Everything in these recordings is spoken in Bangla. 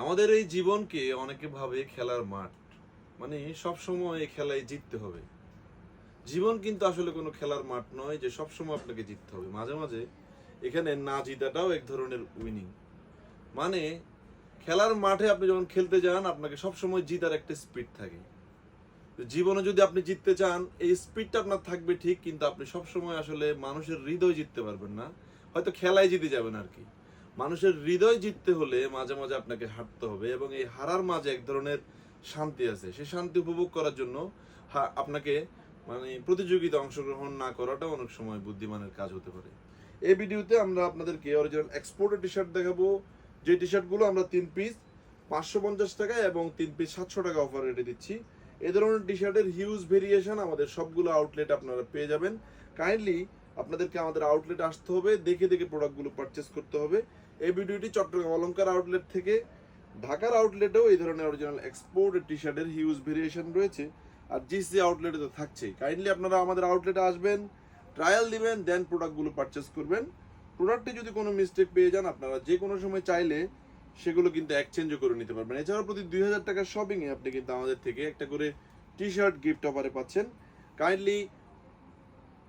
আমাদের এই জীবনকে অনেকে ভাবে খেলার মাঠ। মানে সব সময় এই খেলায় জিততে হবে। জীবন কিন্তু আসলে কোনো খেলার মাঠ নয় যে সব সময় আপনাকে জিততে হবে। মাঝে মাঝে এখানে না জিতাটাও এক ধরনের উইনিং মানে খেলার মাঠে আপনি যখন খেলতে যান, আপনাকে সব সময় জিতার একটা স্পিড থাকে। জীবনে যদি আপনি জিততে চান, এই স্পিডটা আপনার থাকবে ঠিক, কিন্তু আপনি সব সময় আসলে মানুষের হৃদয় জিততে পারবেন না। হয়তো খেলায় জিতে যাবেন আর কি। মানুষের হৃদয় জিততে হলে মাঝে মাঝে আপনাকে হাঁটতে হবে এবং এই হারার মাঝে এক ধরনের শান্তি আছে। সেই শান্তি উপভোগ করার জন্য আপনাকে মানে প্রতিযোগিতা অংশগ্রহণ না করাটা অনেক সময় বুদ্ধিমানের কাজ হতে পারে। এই ভিডিওতে আমরা আপনাদেরকে অরিজিনাল এক্সপোর্টের টি শার্ট দেখাবো। যে টি শার্টগুলো আমরা তিন পিস পাঁচশো পঞ্চাশ টাকা এবং তিন পিস সাতশো টাকা অফার রেটে দিচ্ছি। এ ধরনের টি শার্টের হিউজ ভেরিয়েশন আমাদের সবগুলো আউটলেট আপনারা পেয়ে যাবেন। কাইন্ডলি আপনাদেরকে আমাদের আউটলেট আসতে হবে, দেখে দেখে প্রোডাক্টগুলো পারচেস করতে হবে। এই ভিডিওটি চট্টগ্রাম অলঙ্কার আউটলেট থেকে ঢাকার আউটলেটেও এই ধরনের অরিজিনাল এক্সপোর্ট টি শার্টের হিউজ ভেরিয়েশন রয়েছে। আর জিসি আউটলেটে তো থাকছেই। কাইন্ডলি আপনারা আমাদের আউটলেটে আসবেন ট্রায়াল দিবেন দেন প্রোডাক্টগুলো পারচেস করবেন। প্রোডাক্টে যদি কোনো মিস্টেক পেয়ে যান, আপনারা যে কোনো সময় চাইলে সেগুলো কিন্তু এক্সচেঞ্জও করে নিতে পারবেন। এছাড়াও প্রতি দুই হাজার টাকার শপিংয়ে আপনি কিন্তু আমাদের থেকে একটা করে টি শার্ট গিফট অফারে পাচ্ছেন। কাইন্ডলি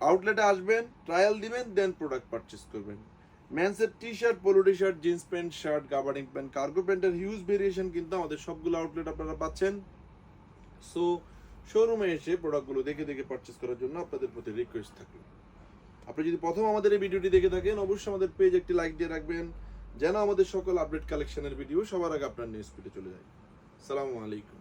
আউটলেটে আসবেন ট্রায়াল দিবেন দেন প্রোডাক্ট পারচেস করবেন। ম্যান্সের T shirt polo T shirt jeans pants shirt gabardine pants cargo প্যান্টের হিউজ ভেরিয়েশন কিন্তু আমাদের সবগুলো আউটলেট আপনারা পাচ্ছেন। সো শোরুমে এসে প্রোডাক্টগুলো দেখে দেখে পারচেস করার জন্য আপনাদের প্রতি রিকোয়েস্ট থাকল। আপনি যদি প্রথম আমাদের এই ভিডিওটি দেখে থাকেন, অবশ্যই আমাদের পেজ একটি লাইক দিয়ে রাখবেন, যেন আমাদের সকল আপডেট কালেকশনের ভিডিও সবার আগে আপনার নিউজ ফিডে চলে যায়। সালামু আলাইকুম।